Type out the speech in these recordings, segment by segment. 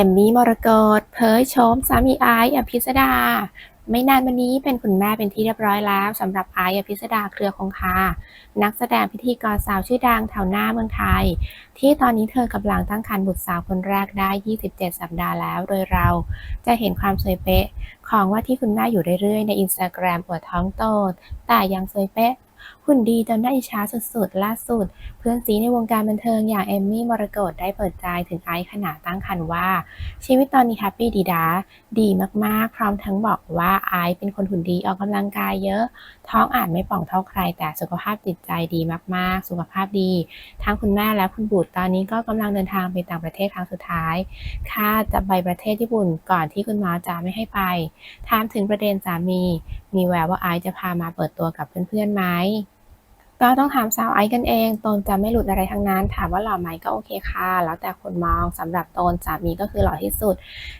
อมมี่มรกตเผยโฉมสามีไอซ์อภิสดา ไม่นานมานี้เป็นคุณแม่เป็นที่เรียบร้อยแล้วสำหรับไอซ์อภิสดาเครือคงคา นักแสดงพิธีกรสาวชื่อดังแถวหน้าเมืองไทย ที่ตอนนี้เธอกำลังตั้งครรภ์บุตรสาวคนแรกได้ 27 สัปดาห์แล้ว โดยเราจะเห็นความสวยเป๊ะ ของว่าที่คุณแม่อยู่เรื่อยๆ ในอินสตาแกรมอวดท้องโตแต่ยังสวยเป๊ะ หุ่นดีจนน่าอิจฉาสุดๆ ล่าสุด เพื่อนซีในวงการบันเทิงอย่างเอมมี่มรกตได้เปิดใจถึงไอซ์ขณะตั้งครรภ์ว่า ชีวิตตอนนี้แฮปปี้ดีดาดีมากๆ พร้อมทั้งบอกว่าไอซ์เป็นคนหุ่นดีออกกำลังกายเยอะ ท้องอาจไม่ป่องเท่าใคร แต่สุขภาพจิตใจดีมากๆ สุขภาพดี ทั้งคุณแม่และคุณบุตรตอนนี้ก็กำลังเดินทางไปต่างประเทศครั้งสุดท้ายคาดจะไปประเทศญี่ปุ่นก่อนที่คุณหมอจะไม่ให้ไปถามถึงประเด็นสามี มีแววว่าไอซ์จะพามาเปิดตัวกับเพื่อนๆไหม ก็ต้องถามสาวไอซ์กันเองตนจะไม่หลุดอะไรทั้งนั้น ถามว่าหล่อไหมก็โอเคค่ะ แล้วแต่คนมองสำหรับตนสามีก็คือหล่อที่สุด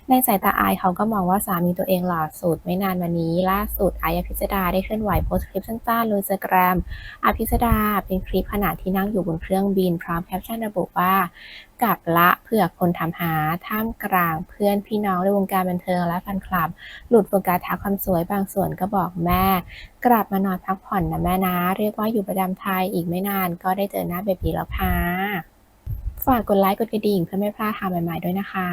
ในสายตาไอซ์เขาก็มองว่าสามีตัวเองหล่อสุด ไม่นานมานี้ ล่าสุดไอซ์อภิสดาได้เคลื่อนไหวโพสคลิปสั้นๆลงอินสตาแกรมอภิสดาเป็นคลิปขณะที่นั่งอยู่บนเครื่องบิน พร้อมแคปชั่นระบุว่า กลับละเพื่อคนทำหาท่ามกลางเพื่อนพี่น้องในวงการบันเทิงและแฟนคลับ หลุดโฟกัสทักความสวยบางส่วนก็บอกแม่ กลับมานอนพักผ่อนนะแม่นะ เรียกว่าอยู่ประจำไทยอีกไม่นานก็ได้เจอหน้าเบบีแล้วค่ะ ฝากกดไลค์กดกระดิ่งเพื่อไม่พลาดข่าวใหม่ๆด้วยนะคะ